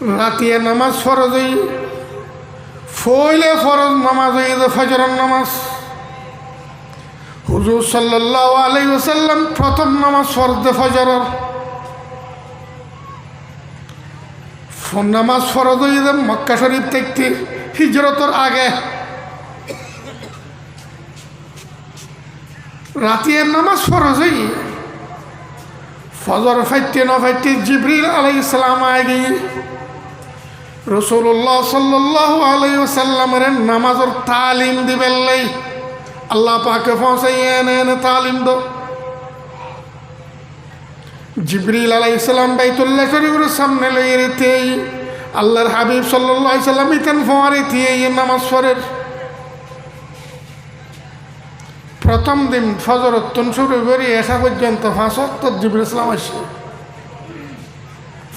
রাতিয়ে নামাজ ফরজ হই, ফইলে ফরজ নামাজ হই ফজরের নামাজ। হুজুর সাল্লাল্লাহু আলাইহি ওয়াসাল্লাম প্রথম নামাজ ফরজ দে ফজরের। নামাজ ফরজ হই মক্কা শরীফ থেকে হিজরতের আগে। রাতিয়ের নামাজ ফরজ হই, ফজর ফাইতে ন ফাইতে জিবরিল আলাই ইসলাম আগে। রসুল্লাহ সাল্লাহ আলাই সাল্লামের নামাজের তালিম দিবেন লাই। আল্লাহ পাকে পৌঁছাই এনে এনে তালিম দো জিবরিল আলাই ইসলাম বাইতুল্লাহ শরীফের সামনে লই রেতেই আল্লাহর হাবিব সাল্লাহ সাল্লাম ইতেন ফোয়ারে দিয়ে নামাজ পড়ের প্রথম দিন ফজর উত্তন শুরু করি এসা পর্যন্ত ফাঁস অক্তর জিবুল ইসলাম আসে।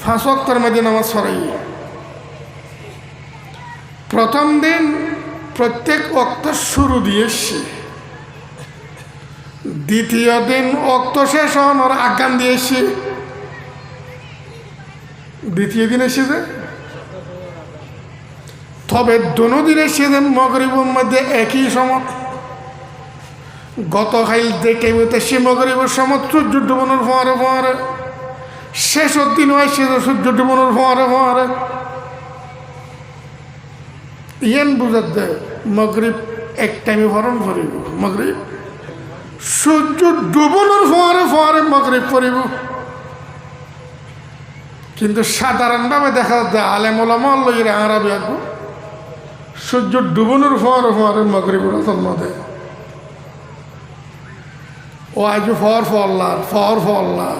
ফাঁস অক্তর মধ্যে নামাজ সরাই প্রথম দিন প্রত্যেক অক্ত শুরু দিয়ে এসছি দ্বিতীয় দিন অক্ত শেষ হওয়ার আজ্ঞান দিয়ে এসছি দ্বিতীয় দিন এসেছে তবে দোনো দিন এসেছেন মগরিবের মধ্যে একই সময় গত খাইল দেখে মতো শিমগরিবের সময় সূর্য ডুবনের ফোয়ারে ফোয়ারে শেষ দিন হয় সে সূর্য ডুবনের ফোয়ারে ফোয়ারে ইয়েন বুঝার দে মগরিব এক টাইমে ভরণ করিব। মগরিব, সূর্য ডুবনের ফোয়ারে ফোয়ারে মগরিব করিব। কিন্তু সাধারণভাবে দেখা যায় আলেমলামা লইরে আরবি আঁকবো সূর্য ডুবনের ফোয়ারে ফোয়ারে মগরিবের জন্ম দেয়। ও আজ ফর ফল্লার ফর ফল্লার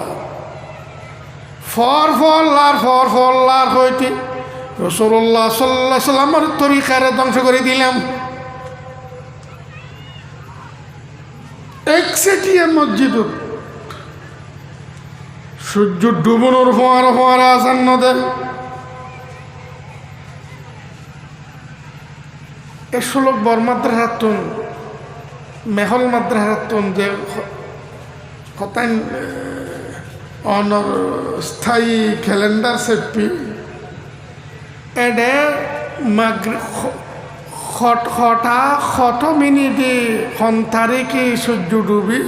ফর ফল্লার ফর ফল্লার হইতে রসুল্লাহ সাল্লাহ সাল্লামের তরিকারে ধ্বংস করে দিলাম একচেটিয়া মসজিদ সূর্য ডুবনোর ফোয়ার ফোয়ারা আসান নদের এসলক বরমাত্রা হাতুন মেহল মাদ্রাহাতুন যে কতাইন অনর স্থায়ী ক্যালেন্ডার সেপি এডে খট শত মিনিটে খন তারিখে সূর্য ডুবি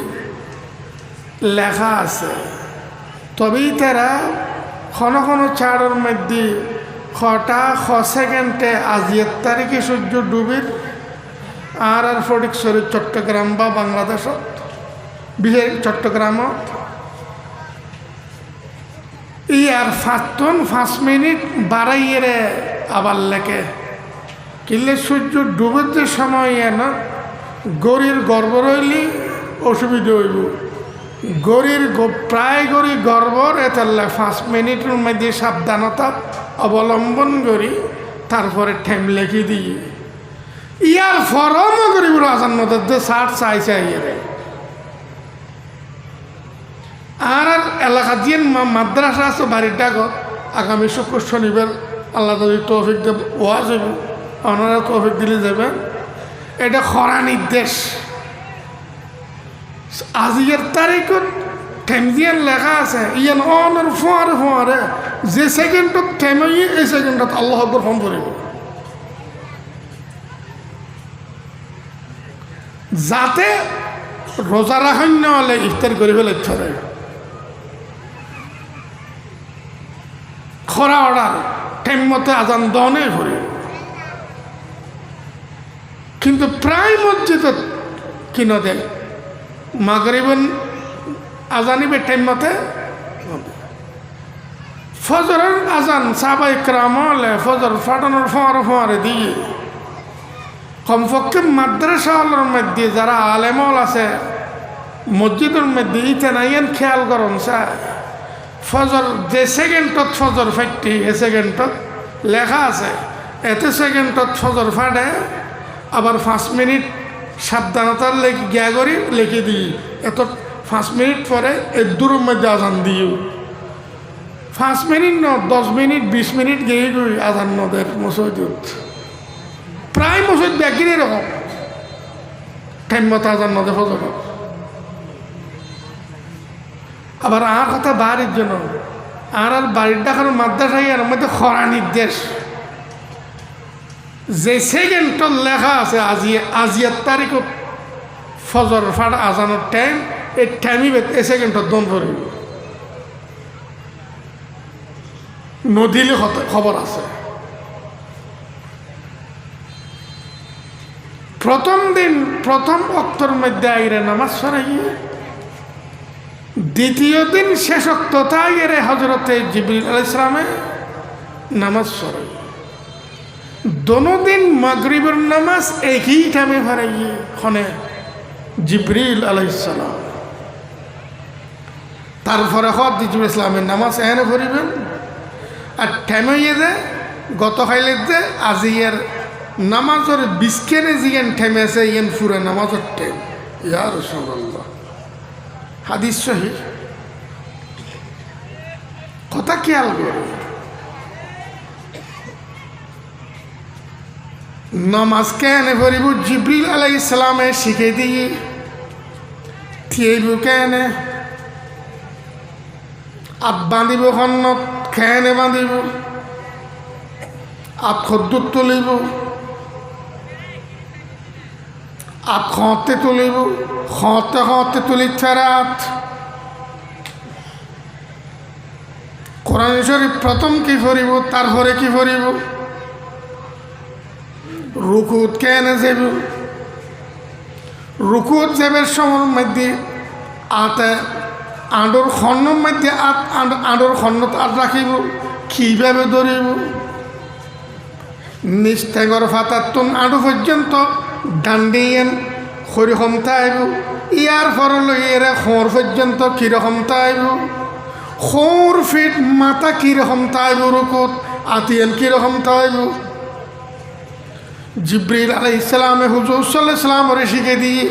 লেখা আছে। তবেই তারা খন খন চারের মধ্যে খটা খ সেকেন্ডে আজিয়ের তারিখে সূর্য ডুবির আর আর ফটিকছড়ি চট্টগ্রাম বা বাংলাদেশত, বিশেষ চট্টগ্রামত ই আর ফাঁচতন পাঁচ মিনিট বাড়াইয়েরে আবার লেখে। কিনলে সূর্য ডুবের যে সময় এন, গরির গর্ব রইলি, অসুবিধা হইব। গরির প্রায় গরি গর্বর এতাল্লে পাঁচ মিনিটের মধ্যে সাবধানতা অবলম্বন করি, তারপরে ঠেম লেখি দিয়ে ইয়ার ফরম করিব আসান মধ্যে চাই চাই রে আর এলাকা দিয়ে মাদ্রাসা আছে, বাড়ির ডাকত। আগামী শুক্র শনিবার আল্লাহ যদি তৌফিক দেব ওয়াজ হইব ওনারা তৌফিক দিলে যাবে। এটা খরা নির্দেশ আজিয়ের তারিখত ঠেমজিয়ান লেখা আছে, ইয়ান অনের ফোয়ারে ফোয়ারে, যে সেকেন্ডত ঠেমাই এই সেকেন্ডত আল্লাহ ফোন করিব যাতে রোজা রাখেন হলে ইফতার করে লক্ষ্য ছড়ে খরা অর্ডার টাইম মতো আজান দনে ভরে কিন্তু প্রায় মসজিদ কিনো দেয় মাগরিবেন আজানিবে টাইম মতে ফজরের আজান সাবাই ক্রামলে ফজর ফাটানোর ফোয়ারে ফোয়ারে দিয়ে, কমপক্ষে মাদ্রাসাওয়ালার মধ্যে যারা আলেমল আছে, মসজিদের মধ্যে ইতে নাইয়েন খেয়াল করুন, স্যার। ফজর যে সেকেন্ডত ফজর ফাইটি এ সেকেন্ডত লেখা আছে, এতে সেকেন্ডত ফজর ফাটে, আবার পাঁচ মিনিট সাবধানতার লেখি, গিয়া করি, লিখে দিই। এত পাঁচ মিনিট পরে এই দূরের মধ্যে আজান দিও। পাঁচ মিনিট ন, দশ মিনিট বিশ মিনিট গিয়ে গই আজান নদের মসজিদ। প্রায় মসজিদ ব্যাগির এরকম। টাইম মতো আজান নদে ফজর আবার আর কথা বাড়ির জন্য। আর আর বাড়ির ডাকার মাদ্রাসায় এর মধ্যে খরা নির্দেশ। যে সেকেন্ডত লেখা আছে আজি আজিয়ার তারিখত ফজর ফাট আজানোর টাইম এই টাইমই এ সেকেন্ডত দন করিব নদীলে খবর আছে। প্রথম দিন, প্রথম অক্তর মধ্যে আইরে নামাজ সরাইয়ে দ্বিতীয় দিন শেষ অক্ত তাইরে হজরতে জিবরিল আল ইসলামে নামাজ সরাই দোনো দিন মাগরিবের নামাজ একই টাইমে হারাইয়ে খনে জিবরিল আলাইসালাম তারপরে হদ জিবুল ইসলামের নামাজ এনে ভরিবেন আর টাইমে যে গত খাইলে যে আজি এর নামাজের বিস্কেনে জিগেন ঠেমে আছে ইয়েন ফুরে নামাজের টেম ইয়া রসুল্লাহ হাদিস সহি কথা খেয়াল করে নামাজ কেন ভরিব জিব্রিল আলাই ইসলামে শিখে দিয়ে থিয়েব কেন? আত বাঁধিব খন্নত? খেনে বাঁধিব? আপ খদ্দুর তুলিব? আত খতে তুলিব, খতে খতে তুলি ফেরাত কোরআন শরীফ প্রথম কি করিব তারপরে কি করিব রুকুত কেনে যাব রুকুত যাবের সময়ের মধ্যে আতে, আঁডর খন্নর মধ্যে আত আঁডর খন্নত আট রাখিব, কীভাবে ধরিব? নিস্তেগর ফাতাতুন আঁডু পর্যন্ত ডান্ডিয়েন খরিখম তাইব ইয়ার ফরলৈ এরে খোঁর পর্যন্ত কীরকম তাইব খোঁর ফিট মাথা কীরকম তাইব রুকুত আতিয়ান কীরকম তাইব জিব্রিল আলাই ইসলামে হুজুর সাল্লাহ ইসলামরে শিখে দিয়ে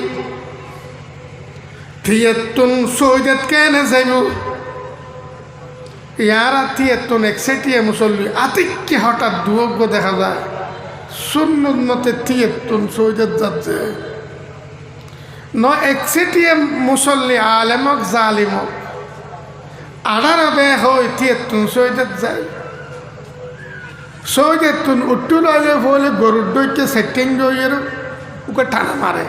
থিয়েতুন সৈদাত কেনে যাইব? ইয়ারা থিয়েতুন একসাইটিয়ে মুসল্লি আতিককে হঠাৎ দুয়োগ্য দেখা যায়। সুন্নত মতে থিয়েতুন সৈদাত যাচ্ছে ন একসাইটিয়ে মুসল্লি আলেমক, জালিমক। আড়ার বে হই থিয়েতুন সৈদাত যায় সৌজেতুন উট্টুল আলে বলে গরুর দইকে সেটিং দইয়ের ওকে টানা মারে।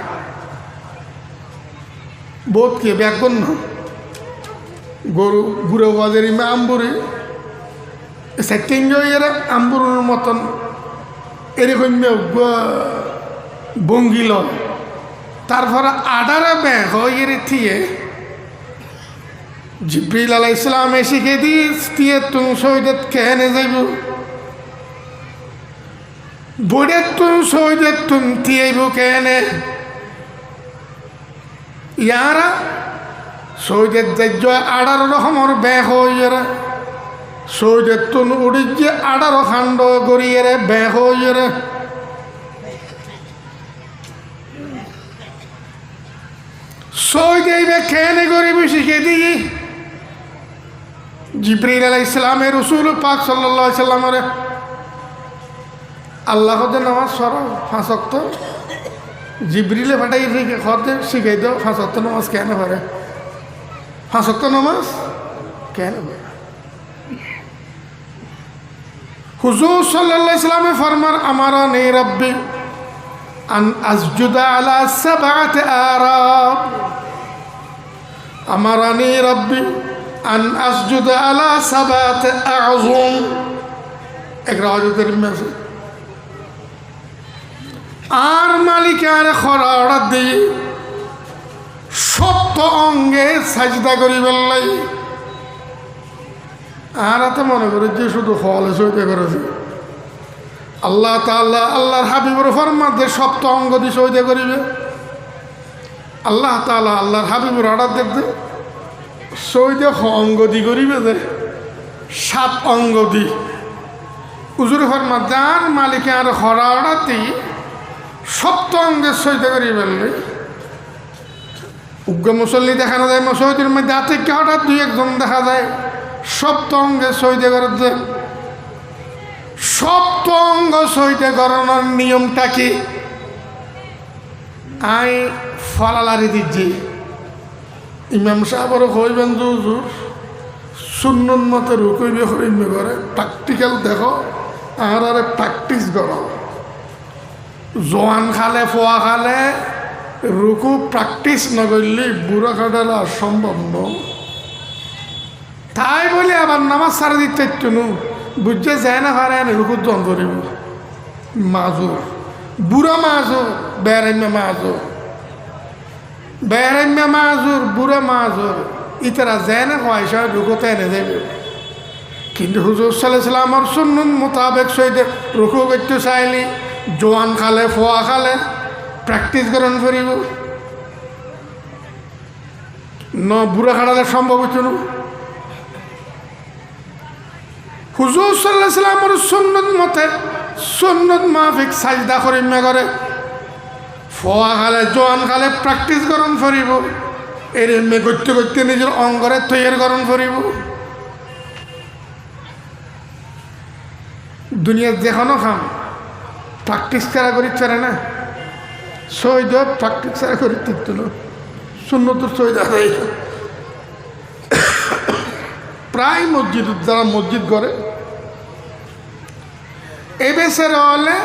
বোধ কে ব্যাকন গরু বুড়ো বাজারি আম্বুরে সেটিং দইয়ের আম্বুরের মতন এরকম বঙ্গিল। তারপরে আডারে ব্যাগ হয়ে থিয়ে জিব্রিল আলাহ ইসলাম শিখে দিয়ে দিয়ে তুমি সৈয়দ কেনে যাইব। বুড়েতুন সৈদেতুন তিয়েব কেনে। ইয়ারা সৈদের যাজ্য আড়ার রকমর বেহ হইয়ারা। সৈদেতুন উড়ি যে আড়ার খান্ড বেহ শিখে দিই জিব্রিল আলাহ ইসলামের রসুল পাক সাল্লাহ সাল্লামের আল্লাহ হতে নামাজ সর ফাঁসক্ত জিবরিলে ফাটাই খতে শিখাই দাও ফাঁসক্ত নামাজ কেন পারে ফাঁসক্ত নামাজ কেন পারে হুজুর সাল্লাহ ইসলামে ফরমার আমার নেই রব্বি, আন আলা নেই আন আলা আর মালিকার খরা দিয়ে সপ্ত অঙ্গে সাজদা করি বেল্লাই আর এতে মনে করি যে শুধু ফল সইতে করেছে। আল্লাহ তাল্লাহ আল্লাহর হাবিবর ফরমাদের সপ্ত অঙ্গ দিয়ে সইতে করিবে। আল্লাহ তালা আল্লাহর হাবিবর অর্ডার দেখবে সইতে অঙ্গ দি করিবে যে সাত অঙ্গ দি উজুর ফরমা যার মালিকে আর খরা অর্ডার দিয়ে সপ্ত অঙ্গের সহিত করি ফেললে উগ্র মুসল্লি দেখানো যায়, মসজিদের মধ্যে আতিককে হঠাৎ দুই একজন দেখা যায়। সপ্ত অঙ্গের সহিত করাতে। সপ্ত অঙ্গ সহিত করানোর নিয়মটা কি? আই ফলালারি দিচ্ছি। ইমাম সাহেবরও কইবেন জুর সুন্নত মতে রুকুইবে হরিমে করে প্র্যাকটিক্যাল দেখো, আর আরে প্র্যাকটিস করো। জোয়ান খালে, ফোয়া খালে, রুকু প্র্যাকটিস নগরলি বুড়ো খাটালে অসম্ভব ন তাই বলে আবার নামাজ সারা দিতে নু। বুঝছে যায় না না রুকুর জন ধরিব মাজুর। বুড়া মাজুর বেড়াইমে মাজুর। বেড়াইমে মাজুর, বুড়া মাজুর। ইতারা যায় না পয়সা রুকুতে এনে দেবে। কিন্তু হুজুর সাল্লাহ আমার সুন্নুন মোতাবেক সইতে রুকু করতে চাইলি জোয়ান খালে, ফোয়া খালে, প্র্যাকটিস করন করিব। ন, বুড়া খাটালে সম্ভব হইত না। হুজুর সাল্লাহ সাল্লামর মতে সুন্নত মাফিক সাজদা করিমে করে। ফোয়া খালে জোয়ান খালে প্র্যাকটিস করন করিব এর এমনি করতে করতে নিজের অঙ্গরে তৈরি করন করিব দুনিয়ার যেখানো খাম প্র্যাকটিস করা করি চারে না। সৈদ প্র্যাকটিস করা করি তিরতুল শূন্যত সৈদ প্রায় মসজিদ, যারা মসজিদ করে এ বেসের হলে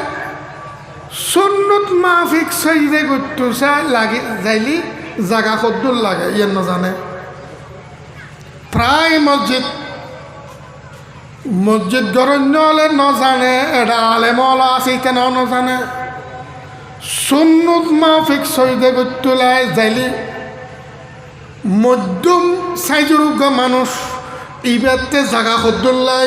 সুন্নত মাফিক সৈদে করতে লাগে যাইলি জাগা কদ্দুর লাগে ইয়ে না জানে। প্রায় মসজিদ মসজিদ গরণ্য হলে ন জানে, এটা আলেমল আছে কেন ন জানে। সুন্নত মাফিক সৈদে গত্তুলায় যাইলি মধ্যম সাইজের মানুষ। ইবারতে জাগা কদ্দুল্লাহ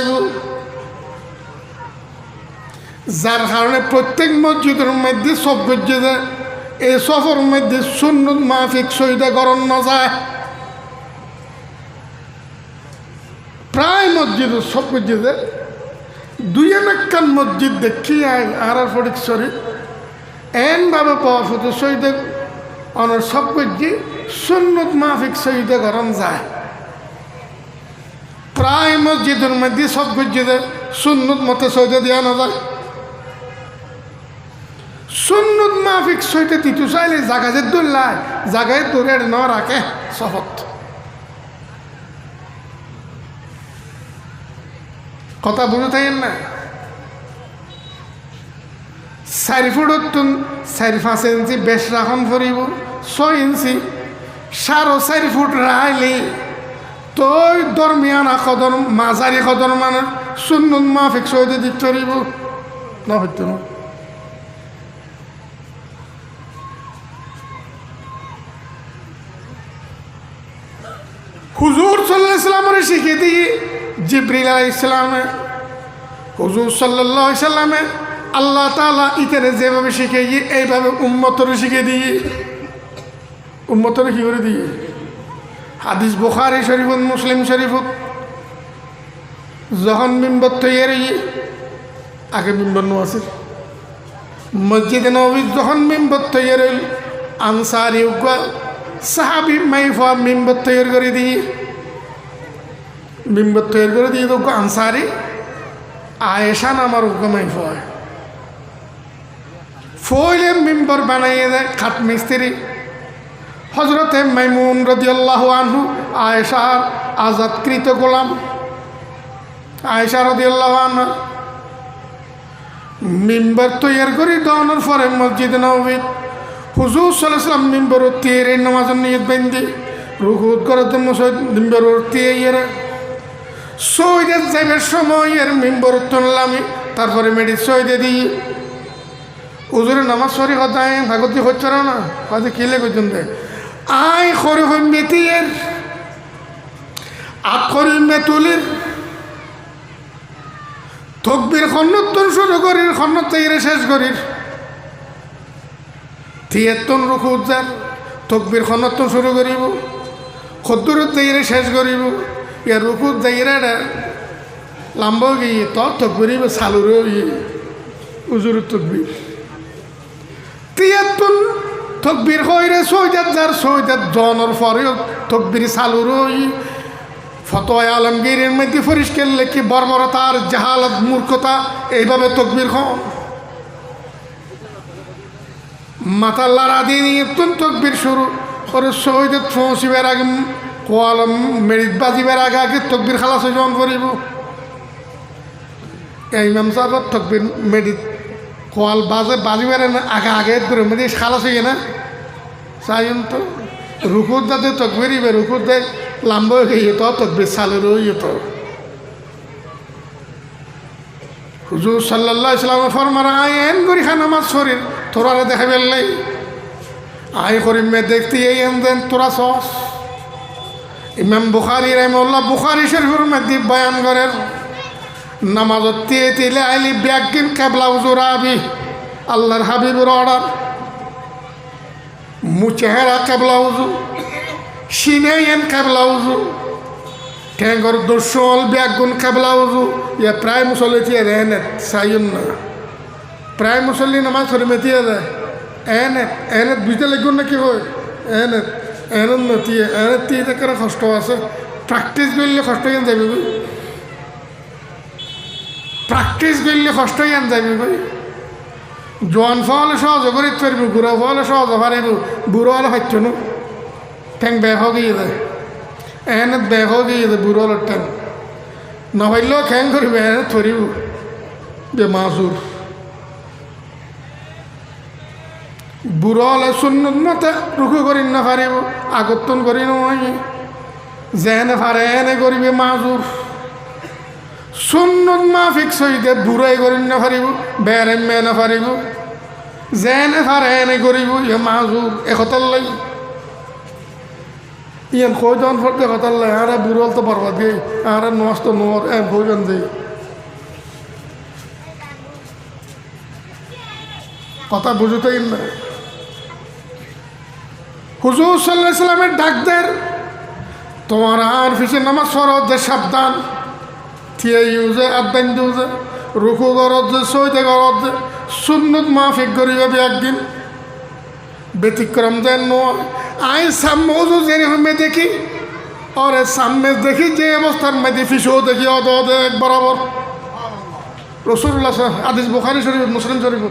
যার কারণে প্রত্যেক মসজিদের মধ্যে সব মসজিদে এই সফর মধ্যে সুন্নত মাফিক সৈদে গরম ন যায় প্রায় মসজিদ সব মসজিদে দুই একখান মসজিদ দেখি, আর আর ফটিক শরীফ এনভাবে পাওয়া শুধু শহীদে অনর সব মসজিদ সুন্নত মাফিক শহীদে গরম যায়। প্রায় মসজিদের মধ্যে সব মসজিদে সুন্নত মতে শহীদে দেওয়া না যায়। সুন্নত মাফিক সইতে তিতু চাইলে যে দোল্লায়, জাগায় তোরে ন রাখে সহত কথা বুঝে থাকেন না? চারি ফুটত চারি পাঁচ ইঞ্চি বেশ রাখন ফুরিব ছয় ইঞ্চি, সাড়ে চারি ফুট রাইলি তই দরমিয়ানা কদর মাঝারি কদর মানে সুন্নত মাফিক সইতে দিতে পারিব না হইতো না। হুজুর সাল্লাহ ইসলামের শিখিয়ে দিয়ে জিব্রিল ইসলামে হুজুর সাল্লাহ সাল্লামে আল্লাহ তালা ইতারে যেভাবে শিখে গিয়ে এইভাবে উম্মতরে শিখে দিয়ে উম্মতরে কী করে দিয়ে হাদিস বুখারি শরীফত মুসলিম শরীফত যখন মিম্বর তৈরি আগে মিম্বর নো আছে। মসজিদে নবী যখন মিম্বর তৈরি আনসারি উগ্র সাহাবি মাইফা মিম্বর তৈরি করে দিয়ে মিম্বর তৈরি করে দিয়ে তো আনসারি আয়েশা নামার উগ্র মাইফা ফইলে মিম্বর বানাইয়ে দেয়, খাট মিস্ত্রি। হজরতে মাইমুন রদিয়াল্লাহ আনহু আয়েশার আজাদকৃত গোলাম। আয়েশা রদিয়াল্লাহ আনহা মিম্বর তৈরি করে দেওয়ানোর পরে মসজিদ নবীদ হুজুর সাল্লাম মিম্বর তীরে নামাজের নিয়ত বেন্দি রুকুত করতে মুসদ মিম্বর তীরে ইয়েরা সৈদের যাইবার সময় এর মিম্বর তুললাম তারপরে মেডি সৈদে দিই উজুরে নামাজ সরি কথা ভাগতি হচ্ছে না কাজে কিলে করছেন আয় খরি হই মেতিয়ের খরি মেতুলির, তকবির খন্নতন শুরু করির খন্নত থেকে শেষ করির। তিয়াত্তন রুখু উদ্যান তকবির খন্নতন শুরু করিব। খদ্দুর থেকে শেষ করিব। ইয়ার রুকু যাইরা লাম্ব গিয়ে তকবির সালুরও ইয়ে উজুর তকবির। তিয়াত্তন তকবির হইরে সৈদাত যার সৈদাত জনের পরেও তকবির সালুরও ফতোয় আলমগীরের মধ্যে পরিষ্কার লেখি বর্বরতার জাহালত মূর্খতা, এইভাবে তকবির মাথা লাড়া দিয়ে নিয়ে তকবির শুরু। করে শহীদের পৌঁছিবার আগে কোয়াল মেরিট বাজিবার আগে আগে তকবির খালাস হয়ে করিব। এই ইমাম সাহেব তকবির মেরিট কোয়াল বাজে বাজিবার আগে আগে দূরে মেরি খালাস হয়ে না? চাইন তো, রুকুর দাতে তকবির ইবে রুকুর দে লাম্ব হয়ে তো তকবির সালের হয়ে হুজুর সাল্লাহ ইসলামে ফরমার আই এন করি খান আমার শরীর, তোরা দেখা বেললাই আই করি মে, দেখতে এই এন দেন তোরা সস। ইমাম বুখারি রহমুল্লাহ বুখারি শরীফের মধ্যে বয়ান করেন নামাজত দিয়ে তিলে আইলি ব্যাগিন কেবলা উজুর আবি। আল্লাহর হাবিবুর অর্ডার। মু চেহারা কেবলা উজু। সিনে এন কেবলা উজু। ঠেঙ্গর দর্শল ব্যাগুন কেবলা উজু। ইয়া প্রায় মুসল্লি দিয়ে দেয়, এনে সাইন না। প্রায় মুসল্লি নামাজ ধরে মেতিয়ে দেয়, এনে এনে দুইটা লাগুন নাকি হয়? এনে এনে নতিয়ে এনে তিয়ে কষ্ট আছে। প্র্যাকটিস করলে কষ্ট হয়ে যাবে প্র্যাকটিস করলে কষ্ট হয়ে যাবে গই জোয়ান ফলে সহজ করিতে পারব বুড়ো ফলে সহজ পারিব, বুড়ো হলে হচ্ছে না। ঠ্যাং বের হয়ে গিয়ে দেয় এনে বের হয়ে গিয়ে দেয় বুড়ো হলের ঠ্যাং। নভাইলেও খ্যাং করিব এনে ধরিব যে মাসুর। বুড়ো হলে সুন্নত মতে রুখু করি না পারিব আগতন করি নয় যেনে পারে এনে করিবে মাজুর সুন্নত মাফিক সহিতে বুড়াই করি না পারিব বেড়ে মে না পারিব যেনে পারে এনে করিব ইয়ে মাজুর একতার লাই। ইয়ান কয়জন ফটে একতার লাই, আরে বুড়ো তো পারবা দিয়ে আরে নষ্ট নোর এম কয়জন দেই কথা বুঝতেই না। হুজুর সাল্লাহ সাল্লামের ডাকদের তোমার আর ফিসে নামাজ যে সাবধান। থিয়ে ইউজে আদান দিউজে রুকু গরত যে সইতে গরত যে, সুন্নত মাফিক করিবে একদিন। ব্যতিক্রম যেন নয় আই জেনে হমে দেখি। অরে সামনে দেখি যে অবস্থার মধ্যে ফিসও দেখি অদ অদ এক বরাবর। রসুল্লাহ আদিস বুখারি শরীফ, মুসলিম শরীফ।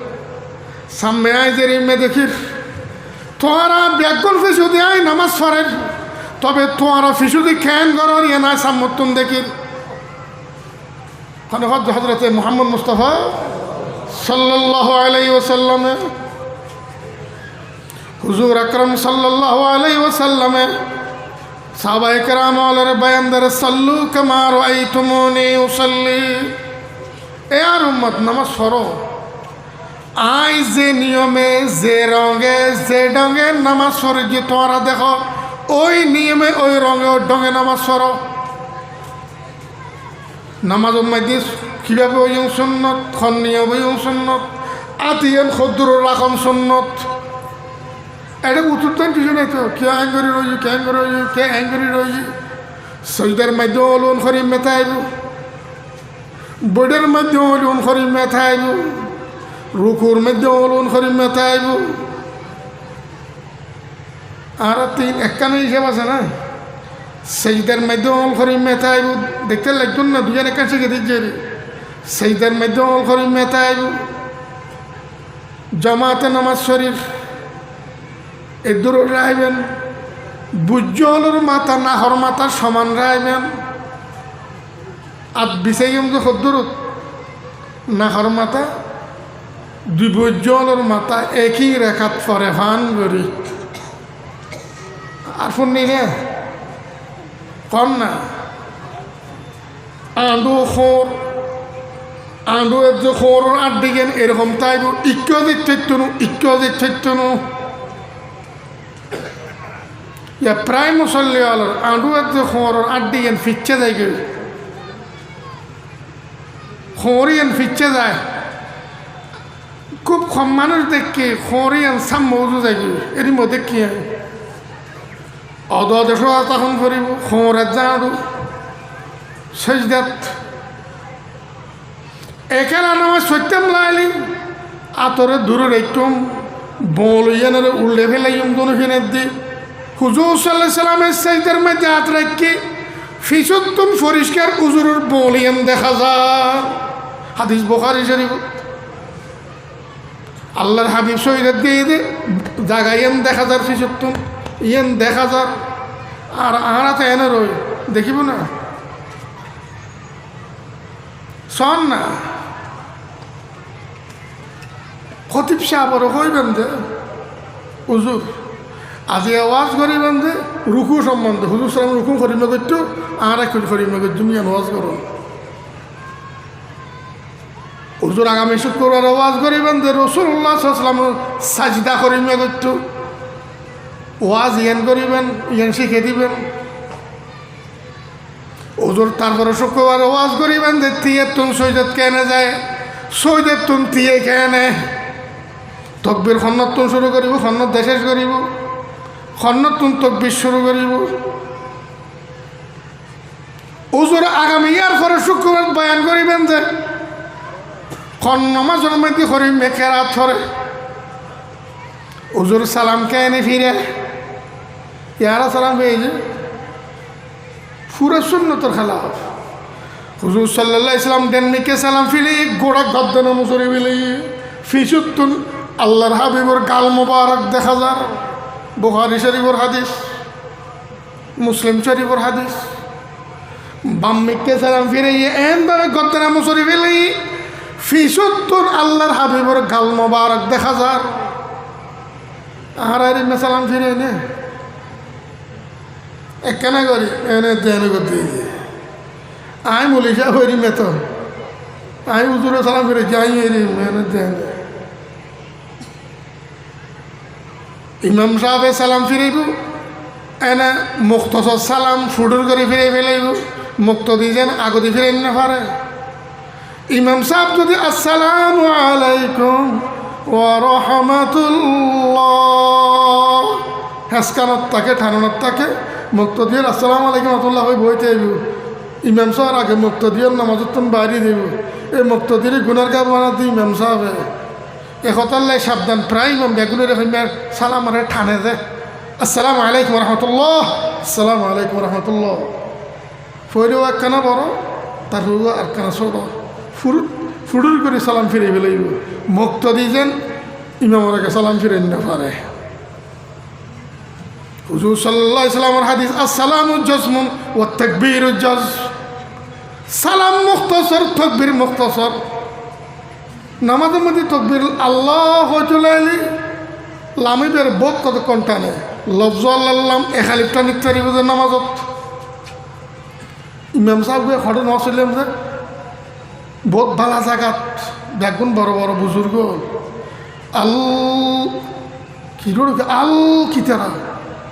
সামনে আই যে রিমে দেখি, তোহারা ব্যাগুল ফিসু দিয়ে নামাজ পড়েন। তবে তোহারা ফিসু দিয়ে খ্যান করার ইয়ে নাই সাম্মতুন দেখির। হজরত হজরতে মোহাম্মদ মুস্তফা সাল্লাহ আলাই ওসাল্লামে হুজুর আকরম সাল্লাহ আলাই ওসাল্লামে সাবাই কেরাম আলের বয়ানদের, সাল্লু কামার আই তুমনি উসল্লি। এ আর উম্মত, নামাজ পড়ো। আই যে নিয়মে, যে রঙে, যে ডঙ্গে নামাজ পড়ে যে তোমরা দেখো, ওই নিয়মে, ওই রঙে, ওই ডঙ্গে নামাজ পড়ো। নামাজ মাইদি কীভাবে ওই সুন্নত খন নিয়ম ওই সুন্নত, আতিয়ান খদ্দুর রাখম সুন্নত। এটা উত্তর দেন কিছু নাই তো, কে অ্যাঙ্গরি রয়েছে কে অ্যাঙ্গরি রয়েছে কে অ্যাঙ্গরি রয়েছে সৈদার মাধ্যমে ওলুন খরি মেথাইব বইডের মাধ্যমে ওলুন খরি মেথাইব রুকুর মধ্যে ওলুন খরি মেথাইব আর তিন, একখানে হিসাব আছে না? সেইটার মধ্যে অল খরি মেথাইব দেখতে লাগতো না, দুজন একা শিখে দিচ্ছে সেইটার মধ্যে অল খরি মেথাইব জমাতে নামাজ শরীফ, এ দূর রাইবেন। বুজ্জলের মাথা, নাহর মাথা সমান রাইবেন। আর বিচাইম যে সদ্দুরত। নাহর মাথা, দুই বুজ্জলের মাথা একই রেখাত পরে ভান করি আর শুননি না? কম না আঁডু খোর আঁডু যে খোর আড্ডি গেন এরকম তাই ইক্য দিক থাকতনু ইক্য প্রায় মুসল্লি আলোর আঁডু যে খোর আড্ডি গেন ফিচ্ছে যায় গে খোরিয়ান ফিচ্ছে যায় খুব কম মানুষ দেখে খোরিয়ান সাম মৌজু যায় এর মধ্যে কি অদ দেশ তখন করিব খোঁরের জাঁড়ু সেজদাত। একেলা নামাজ সত্যম লাইলি, আতরে দূরের একটম, বল ইয়ানের উল্লে ফেলাইম দোনো ফিনের দি হুজুর সাল্লাহ সাল্লামের সেজদার মধ্যে হাত রাখি ফিসত্তুন পরিষ্কার উজুরের বল ইয়ান দেখা যায়। হাদিস বোখারি শরীফ। আল্লাহর হাবিব শহীদের দিয়ে দে জায়গায় দেখা যার ফিসত্তুন ইয়েন দেখা যার আর আড়াতে এনে রই, দেখিব না? শোন না। খতিব সাহাবর কইবেন যে। হুজুর, আজি আওয়াজ করিবেন যে রুকু সম্বন্ধে। হুজুর সালাম রুকু করিমে করতো আর এক করিমে মিয়ান আওয়াজ করুন। হুজুর আগামী শুক্রবার আওয়াজ করিবেন যে রসুল্লাহ সাল্লাম সাজদা করিমে করতো ওয়াজ ইয়ান করিবেন, ইয়ান শিখে দিবেন। হুজুর তারপরে শুক্রবার ওয়াজ করিবেন যে, তিয়ে তুম সৈদত কেনে যায়? সৈদত তুম তিয়ে কেনে? তকবির খন্নত তুম শুরু করিব, খন্নত দেশেষ করিব। খন্নত তুম তকবির শুরু করিব। হুজুর আগামী ইয়ার পরে শুক্রবার বয়ান করিবেন যে খন নমাজের মধ্যে করিম মেকেরাত ধরে হুজুর সালাম কেনে ফিরে। ইয়ারা সালাম পেয়েছে পুরো সুন্নতর খেলা হুজুর সাল্লাহ ইসলাম ডেনমিকে সালাম ফিরে গোড়া গদ্দন মুসরি বিলে ফিসুত্তুন, আল্লাহর হাবিবর গাল মোবারক দেখা যার। বুহারি শরীফর হাদিস, মুসলিম শরীফর হাদিস। বাম্মিককে সালাম ফিরে এমভাবে গদ্দনা মুসরি ফেলে। ফিসুত্তুন, আল্লাহর হাবিবর গাল মোবারক দেখা যার। আর সালাম ফিরে নে। একখানা করি এনে দেন করতে আই মলিশা হরি মেত। আই উজুরে সালাম করে, যাই এরি এনে দেন ইমাম সাহেবে সালাম ফিরাইব, এনে মুক্তসর সালাম ফুডুর করে ফিরে ফেলাইব মুক্ত দিয়ে যেন আগতি ফিরে না পারে। ইমাম সাহেব যদি আসসালামু আলাইকুম ওয়া রাহমাতুল্লাহ, হেসকানত তাকে, ঠানানত তাকে মুক্ত দিয়ে আসসালামু আলাইকুম রহমতুল্লাহ হয়ে বইতে আইব। ইমাম সাহেব আগে মুক্ত দিয়ে নামাজ তুমি বাড়ি দিব। এই মুক্ত দিয়ে গুনার গা বানা দিই ইমাম সাহেব। একতাল্লাই সাবধান, প্রায় ইমাম বেগুনের সালাম আরে ঠানে দে। আসসালামু আলাইকুম রহমতুল্লাহ। আসসালামু আলাইকুম রহমতুল্লাহ। ফইরেও একখানা বড়, তার একখানা ছোট। ফুরুত, ফুরুর করে সালাম ফিরে ফেলাইব মুক্ত দিয়েছেন ইমামের আগে সালাম ফিরে না পারে। হুজুর সাল্লাহ ইসলামের হাদিস, আসসালামু জসমুন ও তকবীর জজ সালাম মুক্তসর তকবীর মুক্তসর নামাজের মধ্যে তকবীর আল্লাহ চলে লামিদের বোধ কত কন্টানে লফজ আল্লাহ এখালিপটা নিতে পারিব যে নামাজত। ইমাম সাহেব হঠাৎ নছিলাম যে, বহুত ভালা জাগাত দেখুন বড় বড় বুজুর্গ। আল কি আল কি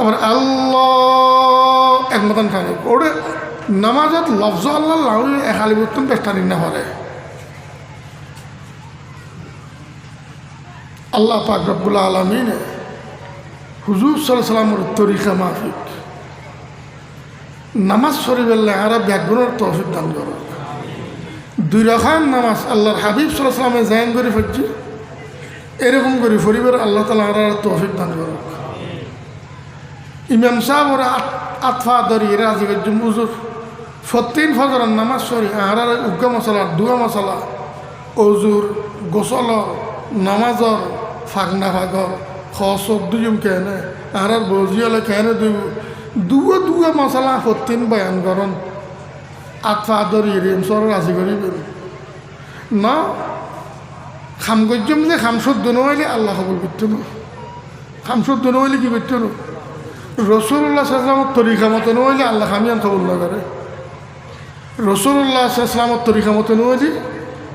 আবার আল্লাহ একমতন খানি নামাজত লফজ আল্লাহ লাউই একালি বর্তন পেস্টানি না পারে আল্লাহ পাক রব্বুল আলমিনে হুজুর সাল্লাহ সাল্লামের তরিকা মাফিক। নামাজ শরীফের আরা ব্যাকরণের তহফিক দান করো দুই রকম নামাজ আল্লাহর হাবিব সাল্লাহ সাল্লামে জায়ন করে ফেলছি। এরকম করে পরিবার আল্লাহ তালা আর তহফিক দান করো ইমাম সাহেব ওরা আতফা দরি রাজি গজ্জুম হুজুর। ফতিন ফজরের নামাজ সরি আর উগ্গা মশলা, দুয়া মশলা, অজুর গোসল নামাজর ফাগনা ফাগর খসক দুজুম কেনে আর বজিয়ালে কেনে দুব দুয়া দুয়া মশলা ফতিন বয়ান করন আতফা দরি রেম সর রাজি করিবেন না, খাম গজ্জম যে খাম শুদ্ধ নহলে আল্লাহ খবর করতে না? খাম শুদ্ধ নহলে কি করতে না? রসুল্লাহ সাল্লামর তরিকা মতো নইলে আল্লাহ খামিয়ান কবুল না করে রসুল্লাহ সাল্লামর তরিকা মতো নইলে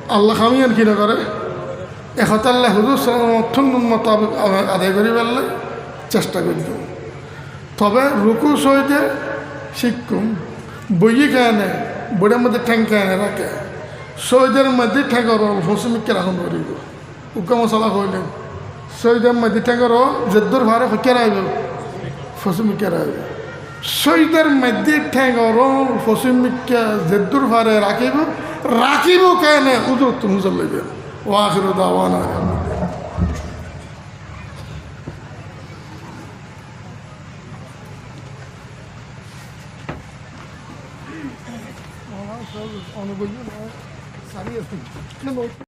আল্লাহ খামিয়ান কি না করে এখতাল্লাহ হুজুর সাল্লাম অর্থন মোতাবেক আদায় করি পারলে চেষ্টা করি তবে রুকু সইতে শিক্ষুম, বইয়ে কেনে বইয়ের মধ্যে ঠ্যাং কেনে রাখে। সৈদের মধ্যে ঠেঙ্গর ফসমিককে রাখুন করিব উকা মশলা কইলেন সৈদের মধ্যে ঠেঙ্গর জেদ্দুর ভারে কেরাইব ফসমি কেরাইব শহীদের মধ্যে ঠেঙ্গরল পশ্চিমিকা জেদ্দুর ফারে রাখিব রাখিব কেন উদর তুমি চলবে ও আখির দাওয়ানা অনুবল